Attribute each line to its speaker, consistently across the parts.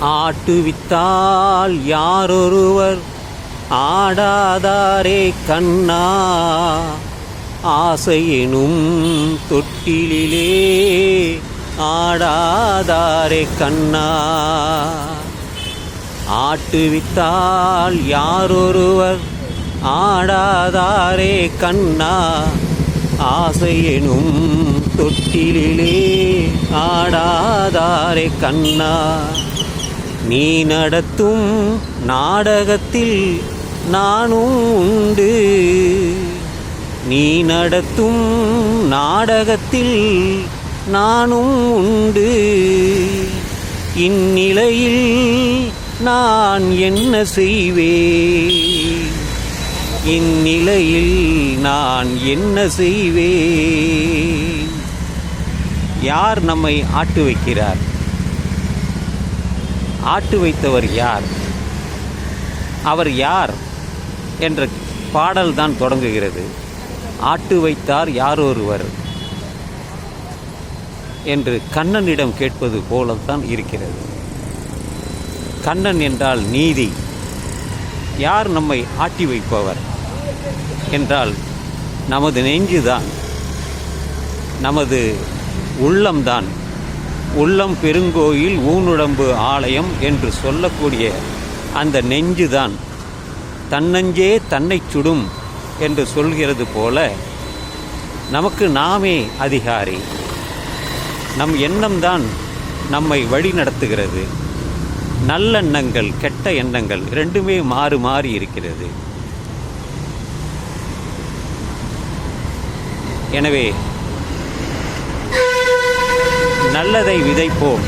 Speaker 1: ஆட்டுவித்தால் யாரொருவர் ஆடாதாரே கண்ணா? ஆசையெனும் தொட்டிலே ஆடாதாரே கண்ணா? ஆட்டுவித்தால் யாரொருவர் ஆடாதாரே கண்ணா? ஆசையெனும் தொட்டிலே ஆடாதாரே கண்ணா? நீ நடத்தும் நாடகத்தில் நானும் உண்டு. நீ நடத்தும் நாடகத்தில் நானும் உண்டு. இந்நிலையில் நான் என்ன செய்வேன்? இந்நிலையில் நான் என்ன செய்வேன்? யார் நம்மை ஆட்டு வைக்கிறார் ஆட்டு வைத்தவர் யார்? அவர் யார்? என்ற பாடல் தான் தொடங்குகிறது. ஆட்டு வைத்தார் யார் ஒருவர் என்று கண்ணனிடம் கேட்பது போலத்தான் இருக்கிறது. கண்ணன் என்றால் நீதி. யார் நம்மை ஆட்டி வைப்பவர்? என்றால் நமது நெஞ்சுதான். நமது உள்ளம்தான். உள்ளம் பெருங்கோயில் ஊனுடம்பு ஆலயம் என்று சொல்லக்கூடிய அந்த நெஞ்சுதான். தன்னஞ்சே தன்னைச் சுடும் என்று சொல்கிறது போல நமக்கு நாமே அதிகாரி. நம் எண்ணம்தான் நம்மை வழி நடத்துகிறது. நல்லெண்ணங்கள் கெட்ட எண்ணங்கள் ரெண்டுமே மாறு மாறி இருக்கிறது. எனவே நல்லதை விதைப்போம்.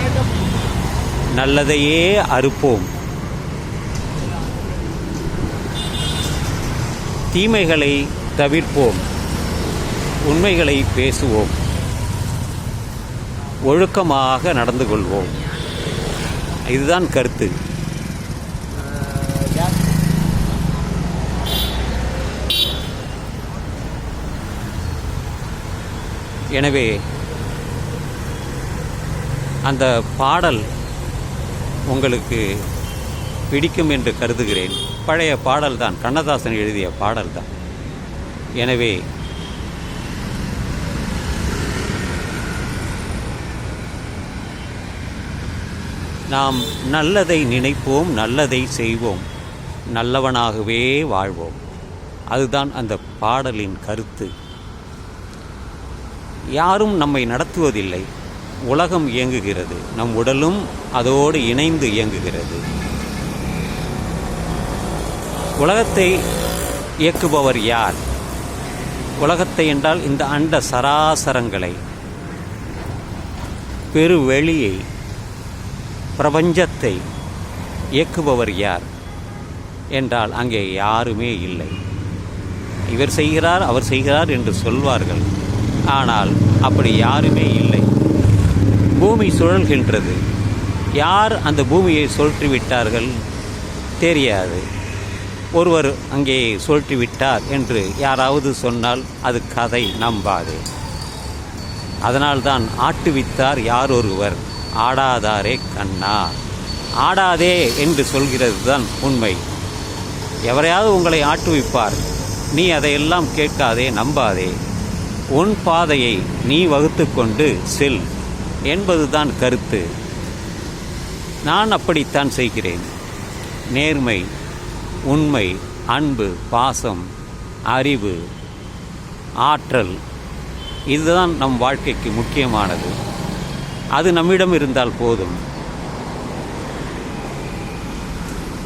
Speaker 1: நல்லதையே அறுப்போம். தீமைகளை தவிர்ப்போம். உண்மைகளை பேசுவோம். ஒழுக்கமாக நடந்து கொள்வோம். இதுதான் கருத்து. எனவே அந்த பாடல் உங்களுக்கு பிடிக்கும் என்று கருதுகிறேன். பழைய பாடல் தான் கண்ணதாசன் எழுதிய பாடல் தான் எனவே நாம் நல்லதை நினைப்போம் நல்லதை செய்வோம் நல்லவனாகவே வாழ்வோம். அதுதான் அந்த பாடலின் கருத்து. யாரும் நம்மை நடத்துவதில்லை. உலகம் இயங்குகிறது. நம் உடலும் அதோடு இணைந்து இயங்குகிறது. உலகத்தை இயக்குபவர் யார்? உலகத்தை என்றால் இந்த அண்ட சராசரங்களை பெருவெளியை பிரபஞ்சத்தை இயக்குபவர் யார்? என்றால் அங்கே யாருமே இல்லை. இவர் செய்கிறார் அவர் செய்கிறார் என்று சொல்வார்கள். ஆனால் அப்படி யாருமே இல்லை. பூமி சுழல்கின்றது. யார் அந்த பூமியை சுழற்றி விட்டார்கள் தெரியாது. ஒருவர் அங்கே சுழற்றி விட்டார் என்று யாராவது சொன்னால் அது கதை நம்பாது. அதனால்தான் ஆட்டுவித்தார் யார் ஒருவர்? ஆடாதாரே கண்ணா. ஆடாதே என்று சொல்கிறது தான் உண்மை. எவரையாவது உங்களை ஆட்டுவிப்பார். நீ அதையெல்லாம் கேட்காதே நம்பாதே. உன் பாதையை நீ வகுத்து கொண்டு செல். என்பதுதான் கருத்து. நான் அப்படித்தான் செய்கிறேன். நேர்மை உண்மை அன்பு பாசம் அறிவு ஆற்றல் இதுதான் நம் வாழ்க்கைக்கு முக்கியமானது. அது நம்மிடம் இருந்தால் போதும்.